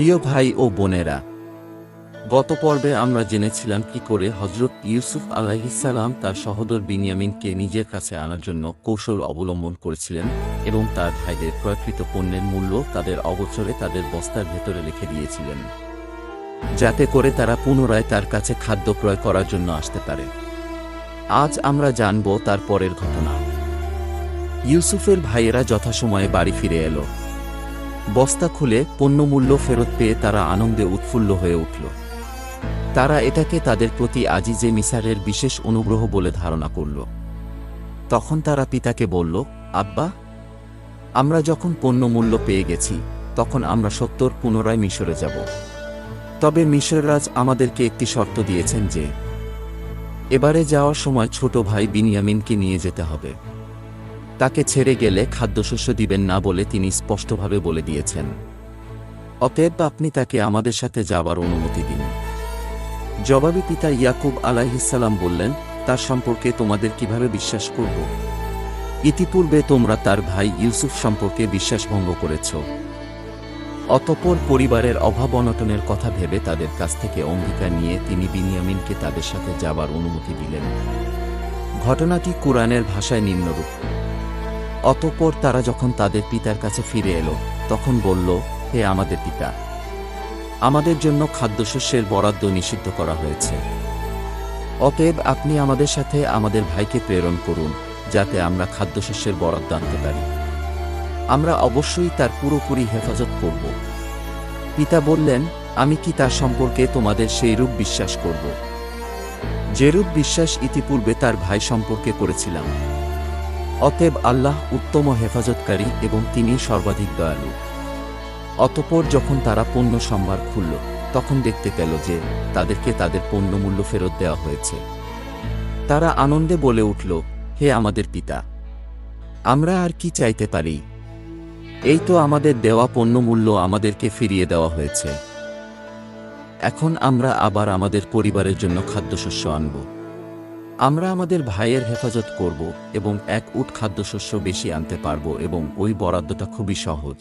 প্রিয় ভাই ও বোনেরা, গত পর্বে আমরা জেনেছিলাম কি করে হজরত ইউসুফ আলাইহিসাল্লাম তার সহোদর বিনিয়ামিনকে নিজের কাছে আনার জন্য কৌশল অবলম্বন করেছিলেন এবং তার ভাইদের প্রকৃত পণ্যের মূল্য তাদের অবচরে তাদের বস্তার ভেতরে রেখে দিয়েছিলেন, যাতে করে তারা পুনরায় তার কাছে খাদ্য ক্রয় করার জন্য আসতে পারে। আজ আমরা জানব তার পরের ঘটনা। ইউসুফের ভাইয়েরা যথাসময়ে বাড়ি ফিরে এলো। বস্তা খুলে পণ্যমূল্য ফেরত পেয়ে তারা আনন্দে উৎফুল্ল হয়ে উঠল। তারা এটাকে তাদের প্রতি আজিজে মিসারের বিশেষ অনুগ্রহ বলে ধারণা করল। তখন তারা পিতাকে বলল, আব্বা, আমরা যখন পণ্যমূল্য পেয়ে গেছি, তখন আমরা সত্তর পুনরায় মিশরে যাব। তবে মিশররাজ আমাদেরকে একটি শর্ত দিয়েছেন যে, এবারে যাওয়ার সময় ছোট ভাই বিনিয়ামিনকে নিয়ে যেতে হবে। তাকে ছেড়ে গেলে খাদ্যশস্য দিবেন না বলে তিনি স্পষ্টভাবে বলে দিয়েছেন। অতএব আপনি তাকে আমাদের সাথে যাবার অনুমতি দিন। জবাবি পিতা ইয়াকুব আলাইহিসাল্লাম বললেন, তার সম্পর্কে তোমাদের কীভাবে বিশ্বাস করব? ইতিপূর্বে তোমরা তার ভাই ইউসুফ সম্পর্কে বিশ্বাসভঙ্গ করেছ। অতপর পরিবারের অভাব অনটনের কথা ভেবে তাদের কাছ থেকে অঙ্গীকার নিয়ে তিনি বিনিয়ামিনকে তাদের সাথে যাবার অনুমতি দিলেন। ঘটনাটি কোরআনের ভাষায় নিম্নরূপ। অতঃপর তারা যখন তাদের পিতার কাছে ফিরে এলো, তখন বলল, হে আমাদের পিতা, আমাদের জন্য খাদ্যশস্যের বরাদ্দ নিষিদ্ধ করা হয়েছে। অতএব আপনি আমাদের সাথে আমাদের ভাইকে প্রেরণ করুন, যাতে আমরা খাদ্যশস্যের বরাদ্দ আনতে পারি। আমরা অবশ্যই তার পুরোপুরি হেফাজত করব। পিতা বললেন, আমি কি তার সম্পর্কে তোমাদের সেই রূপ বিশ্বাস করব? যেরূপ বিশ্বাস ইতিপূর্বে তার ভাই সম্পর্কে করেছিলাম অতএব আল্লাহ উত্তম হেফাজতকারী এবং তিনি সর্বাধিক দয়ালু। অতপর যখন তারা পণ্য সম্ভার খুলল, তখন দেখতে পেল যে তাদেরকে তাদের পণ্যমূল্য ফেরত দেওয়া হয়েছে। তারা আনন্দে বলে উঠল, হে আমাদের পিতা, আমরা আর কি চাইতে পারি? এই তো আমাদের দেওয়া পণ্যমূল্য আমাদেরকে ফিরিয়ে দেওয়া হয়েছে। এখন আমরা আবার আমাদের পরিবারের জন্য খাদ্যশস্য আনব। আমরা আমাদের ভাইয়ের হেফাজত করব এবং এক উট খাদ্যশস্য বেশি আনতে পারব এবং ওই বরাদ্দটা খুবই সহজ।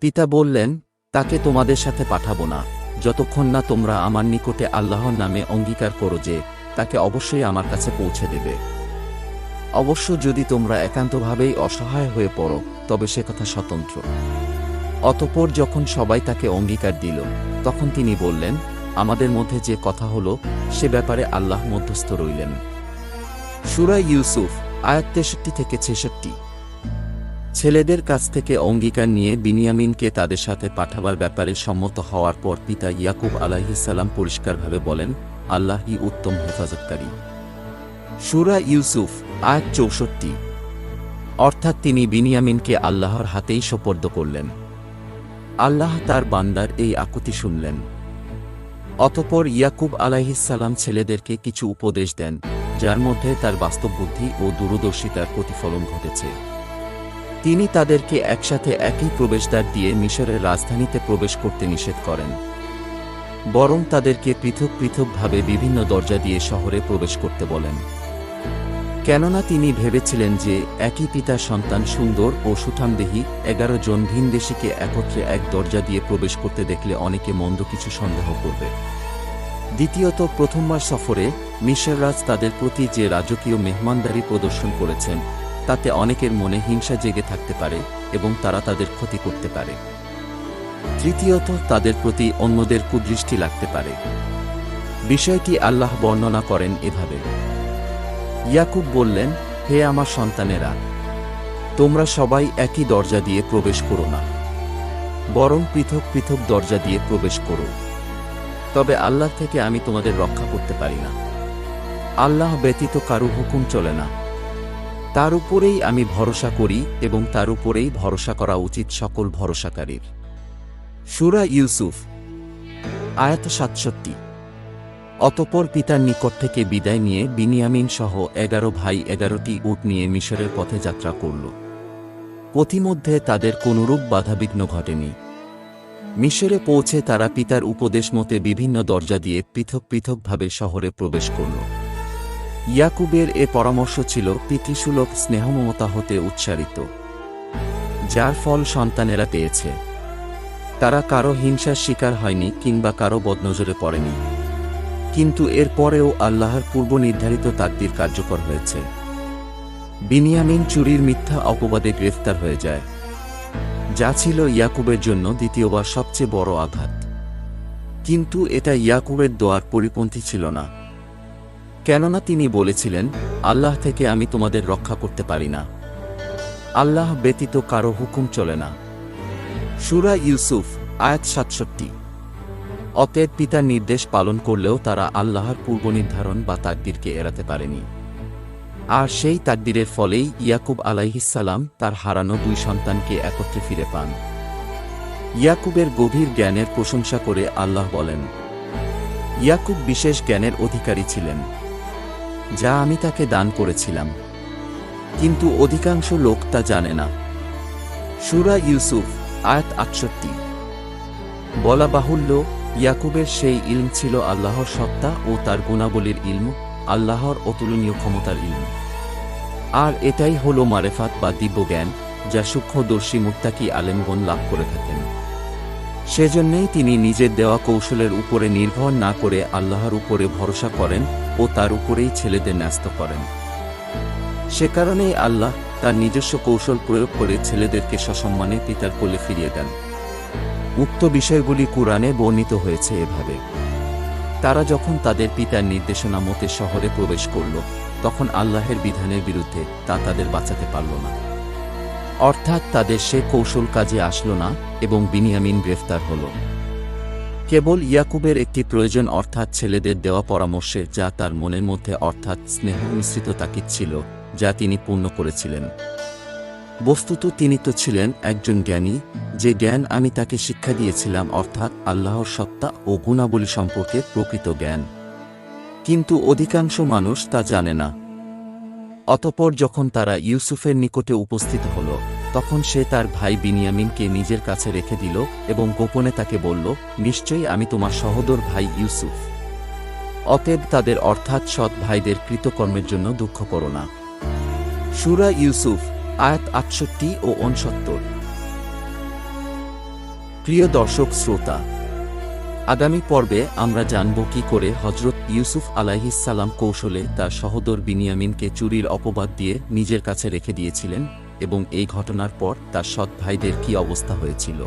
পিতা বললেন, তাকে তোমাদের সাথে পাঠাবো না। যতক্ষণ না তোমরা আমার নিকটে আল্লাহর নামে অঙ্গীকার করো যে, তাকে অবশ্যই আমার কাছে পৌঁছে দেবে। অবশ্য যদি তোমরা একান্তভাবেই অসহায় হয়ে পড়ো, তবে সে কথা স্বতন্ত্র। অতপর যখন সবাই তাকে অঙ্গীকার দিল, তখন তিনি বললেন আমাদের মধ্যে যে কথা হলো, সে ব্যাপারে আল্লাহ মধ্যস্থ রইলেন। সুরা ইউসুফ, আয়াত তেষট্টি থেকে ছেষট্টি। ছেলেদের কাছ থেকে অঙ্গীকার নিয়ে বিনিয়ামিনকে তাদের সাথে পাঠাবার ব্যাপারে সম্মত হওয়ার পর পিতা ইয়াকুব আলাহিসাল্লাম পরিষ্কারভাবে বলেন, আল্লাহই উত্তম হেফাজতকারী। সুরা ইউসুফ, আয়াত চৌষট্টি। অর্থাৎ তিনি বিনিয়ামিনকে আল্লাহর হাতেই সোপর্দ করলেন। আল্লাহ তার বান্দার এই আকুতি শুনলেন। অতপর ইয়াকুব আলাইহিসাল্লাম ছেলেদেরকে কিছু উপদেশ দেন, যার মধ্যে তার বাস্তব বুদ্ধি ও দূরদর্শিতার প্রতিফলন ঘটেছে। তিনি তাদেরকে একসাথে একই প্রবেশদ্বার দিয়ে মিশরের রাজধানীতে প্রবেশ করতে নিষেধ করেন। বরং তাদেরকে পৃথক পৃথকভাবে বিভিন্ন দরজা দিয়ে শহরে প্রবেশ করতে বলেন। কেননা তিনি ভেবেছিলেন যে একই পিতার সন্তান সুন্দর ও সুঠামদেহী, এগারো জন ভিনদেশিকে একত্রে এক দরজা দিয়ে প্রবেশ করতে দেখলে অনেকে মন্দ কিছু সন্দেহ করবে। দ্বিতীয়ত, প্রথমবার সফরে মিশররাজ তাদের প্রতি যে রাজকীয় মেহমানদারি প্রদর্শন করেছেন, তাতে অনেকের মনে হিংসা জেগে থাকতে পারে এবং তারা তাদের ক্ষতি করতে পারে। তৃতীয়ত, তাদের প্রতি অন্যদের কুদৃষ্টি লাগতে পারে। বিষয়টি আল্লাহ বর্ণনা করেন এভাবে। ইয়াকুব বললেন, হে আমার সন্তানেরা, তোমরা সবাই একই দরজা দিয়ে প্রবেশ করো না, বরং পৃথক পৃথক দরজা দিয়ে প্রবেশ করো। তবে আল্লাহ থেকে আমি তোমাদের রক্ষা করতে পারি না। আল্লাহ ব্যতীত কারু হুকুম চলে না। তার উপরেই আমি ভরসা করি এবং তার উপরেই ভরসা করা উচিত সকল ভরসাকারীর। সুরা ইউসুফ, আয়াত সাতষট্টি। অতপর পিতার নিকট থেকে বিদায় নিয়ে বিনিয়ামিন সহ এগারো ভাই এগারোটি উট নিয়ে মিশরের পথে যাত্রা করল। পথিমধ্যে তাদের কোনরূপ বাধাবিঘ্ন ঘটেনি। মিশরে পৌঁছে তারা পিতার উপদেশ মতে বিভিন্ন দরজা দিয়ে পৃথক পৃথকভাবে শহরে প্রবেশ করল। ইয়াকুবের এ পরামর্শ ছিল পিতৃসুলভ স্নেহমমতা হতে উচ্চারিত, যার ফল সন্তানেরা পেয়েছে। তারা কারও হিংসার শিকার হয়নি কিংবা কারও বদনজরে পড়েনি। কিন্তু এরপরেও আল্লাহর পূর্ব নির্ধারিত তাকদির কার্যকর হয়েছে। বিনিয়ামিন চুরির মিথ্যা অপবাদে গ্রেফতার হয়ে যায়। যা ছিল ইয়াকুবের জন্য দ্বিতীয়বার সবচেয়ে বড় আঘাত। কিন্তু এটা ইয়াকুবের দোয়ার পরিপন্থী ছিল না। কেননা তিনি বলেছিলেন, আল্লাহ থেকে আমি তোমাদের রক্ষা করতে পারি না। আল্লাহ ব্যতীত কারও হুকুম চলে না। সুরা ইউসুফ, আয়াত সাতষট্টি। অতএব পিতার নির্দেশ পালন করলেও তারা আল্লাহর পূর্বনির্ধারণ বা তাকদিরকে এড়াতে পারেনি। আর সেই তাকদিরের ফলেই ইয়াকুব আলাইহিসাল্লাম তার হারানো দুই সন্তানকে একত্রে ফিরে পান। ইয়াকুবের গভীর জ্ঞানের প্রশংসা করে আল্লাহ বলেন, ইয়াকুব বিশেষ জ্ঞানের অধিকারী ছিলেন, যা আমি তাকে দান করেছিলাম। কিন্তু অধিকাংশ লোক তা জানে না। সুরা ইউসুফ, আয়াত আটষট্টি। বলা বাহুল্য ইয়াকুবের সেই ইলম ছিল আল্লাহর সত্তা ও তার গুণাবলীর ইলম, আল্লাহর অতুলনীয় ক্ষমতার ইলম। আর এটাই হল মারেফাত বা দিব্য জ্ঞান যা সূক্ষ্মদর্শী মুত্তাকি আলেমগণ লাভ করে থাকেন। সেজন্যেই তিনি নিজের দেওয়া কৌশলের উপরে নির্ভর না করে আল্লাহর উপরে ভরসা করেন ও তার উপরেই ছেলেদের ন্যস্ত করেন। সে কারণেই আল্লাহ তার নিজস্ব কৌশল প্রয়োগ করে ছেলেদেরকে সসম্মানে পিতার কোলে ফিরিয়ে দেন। উক্ত বিষয়গুলি কুরআনে বর্ণিত হয়েছে এভাবে। তারা যখন তাদের পিতার নির্দেশনা মতে শহরে প্রবেশ করল, তখন আল্লাহের বিধানের বিরুদ্ধে তা তাদের বাঁচাতে পারল না। অর্থাৎ তাদের সে কৌশল কাজে আসলো না এবং বিনিয়ামিন গ্রেফতার হল। কেবল ইয়াকুবের একটি প্রয়োজন অর্থাৎ ছেলেদের দেওয়া পরামর্শে যা তার মনের মধ্যে অর্থাৎ স্নেহ মিশ্রিত তাকিদ ছিল, যা তিনি পূর্ণ করেছিলেন। বস্তুত তিনি তো ছিলেন একজন জ্ঞানী, যে জ্ঞান আমি তাকে শিক্ষা দিয়েছিলাম অর্থাৎ আল্লাহর সত্তা ও গুণাবলী সম্পর্কে প্রকৃত জ্ঞান। কিন্তু অধিকাংশ মানুষ তা জানে না। অতপর যখন তারা ইউসুফের নিকটে উপস্থিত হল, তখন সে তার ভাই বিনিয়ামিনকে নিজের কাছে রেখে দিল এবং গোপনে তাকে বলল, নিশ্চয়ই আমি তোমার সহোদর ভাই ইউসুফ। অতএব তাদের অর্থাৎ সৎ ভাইদের কৃতকর্মের জন্য দুঃখ করো না। সুরা ইউসুফ আয়াত আটষট্টি ও উনসত্তর। প্রিয় দর্শক শ্রোতা, আগামী পর্বে আমরা জানব কি করে হজরত ইউসুফ সালাম কৌশলে তার সহোদর বিনিয়ামিনকে চুরির অপবাদ দিয়ে নিজের কাছে রেখে দিয়েছিলেন এবং এই ঘটনার পর তার সৎ ভাইদের কী অবস্থা হয়েছিল।